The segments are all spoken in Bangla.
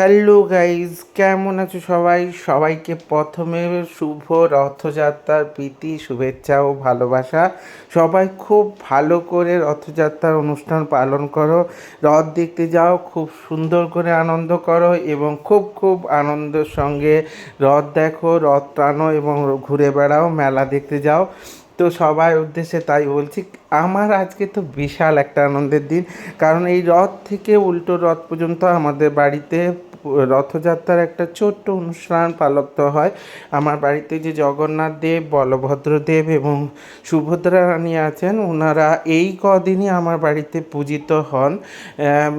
হ্যালো গাইজ কেমন আছো সবাই? সবাইকে প্রথমে শুভ রথযাত্রার প্রীতি, শুভেচ্ছা ও ভালোবাসা। সবাই খুব ভালো করে রথযাত্রার অনুষ্ঠান পালন করো। রথ দেখতে যাও, খুব সুন্দর করে আনন্দ করো এবং খুব খুব আনন্দের সঙ্গে রথ দেখো, রথ টানো এবং ঘুরে বেড়াও, মেলা দেখতে যাও। তো সবার উদ্দেশ্যে তাই বলছি, আমার আজকে তো বিশাল একটা আনন্দের দিন। কারণ এই রথ থেকে উল্টো রথ পর্যন্ত আমাদের বাড়িতে রথযাত্রার একটা ছোট্ট অনুষ্ঠান পালিত হয়। আমার বাড়িতে যে জগন্নাথ দেব, বলভদ্র দেব এবং সুভদ্রা রানী আছেন ওনারা এই কদিনই আমার বাড়িতে পূজিত হন।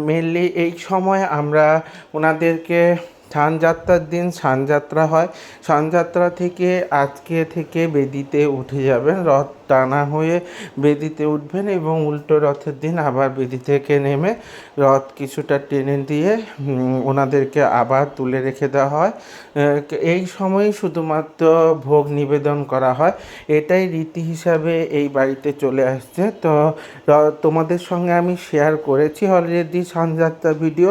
মেনলি এই সময় আমরা ওনাদেরকে স্নানযাত্রার দিন স্নানযাত্রা হয়। স্নানযাত্রা থেকে আজকে থেকে বেদিতে উঠে যাবেন। রথ টানা হয়ে বেদিতে উঠবেন এবং উল্টো রথের দিন আবার বেদি থেকে নেমে রথ কিছুটা টেনে দিয়ে ওনাদেরকে আবার তুলে রেখে দেওয়া হয়। এই সময় শুধুমাত্র ভোগ নিবেদন করা হয়। এটাই রীতি হিসাবে এই বাড়িতে চলে আসছে। তো তোমাদের সঙ্গে আমি শেয়ার করেছি অলরেডি সানযাত্রা ভিডিও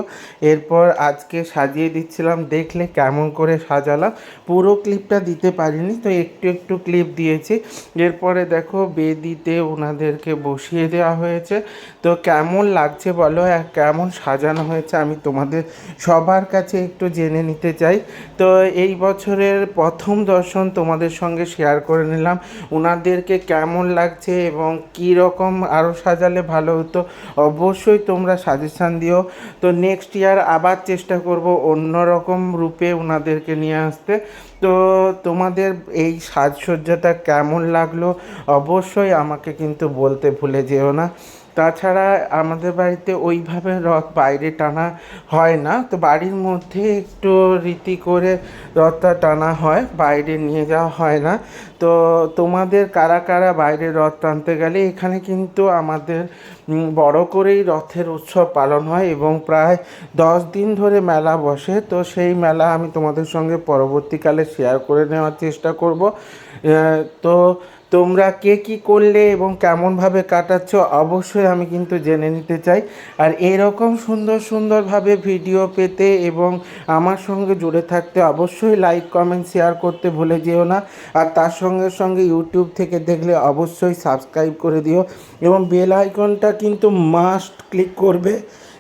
এরপর আজকে সাজিয়ে দিচ্ছিলাম, দেখলে কেমন করে সাজালাম। পুরো ক্লিপটা দিতে পারিনি, তো একটু একটু ক্লিপ দিয়েছি। এরপরে দেখো দেখো বেদিতে ওনাদেরকে বসিয়ে দেওয়া হয়েছে। তো কেমন লাগছে বলো? কেমন সাজানো হয়েছে আমি তোমাদের সবার কাছে একটু জেনে নিতে চাই। তো এই বছরের প্রথম দর্শন তোমাদের সঙ্গে শেয়ার করে নিলাম। ওনাদেরকে কেমন লাগছে এবং কী রকম আরও সাজালে ভালো হতো অবশ্যই তোমরা সাজেশান দিও। তো নেক্সট ইয়ার আবার চেষ্টা করব অন্য রকম রূপে ওনাদেরকে নিয়ে আসতে। তো তোমাদের এই সাজসজ্জাটা কেমন লাগল? অবশ্যই আমাকে কিন্তু বলতে ভুলে যেও না। তাছাড়া আমাদের বাড়িতে ওইভাবে রথ বাইরে টানা হয় না। তো বাড়ির মধ্যে একটু রীতি করে রথটা টানা হয়, বাইরে নিয়ে যাওয়া হয় না। তো তোমাদের কারা কারা বাইরে রথ টানতে গেলে, এখানে কিন্তু আমাদের বড় করেই রথের উৎসব পালন হয় এবং প্রায় দশ দিন ধরে মেলা বসে। তো সেই মেলা আমি তোমাদের সঙ্গে পরবর্তীকালে শেয়ার করে নেওয়ার চেষ্টা করব। তো তোমরা কে কী করলে এবং কেমনভাবে কাটাচ্ছ, অবশ্যই আমি কিন্তু জেনে নিতে চাই। আর এরকম সুন্দর সুন্দরভাবে ভিডিও পেতে এবং আমার সঙ্গে জুড়ে থাকতে অবশ্যই লাইক কমেন্ট শেয়ার করতে ভুলে যেও না। আর তার সঙ্গে সঙ্গে ইউটিউব থেকে দেখলে অবশ্যই সাবস্ক্রাইব করে দিও। এবং বেল আইকনটা কিন্তু মাস্ট ক্লিক করবে।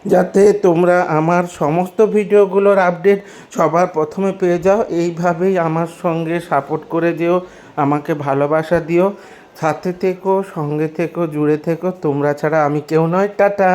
যাতে তোমরা আমার সমস্ত ভিডিওগুলোর আপডেট সবার প্রথমে পেয়ে যাও। এইভাবেই আমার সঙ্গে সাপোর্ট করে যেও, আমাকে ভালোবাসা দিও। সাথে থেকো, সঙ্গে থেকো, জুড়ে থেকো। তোমরা ছাড়া আমি কেউ নয় টাটা!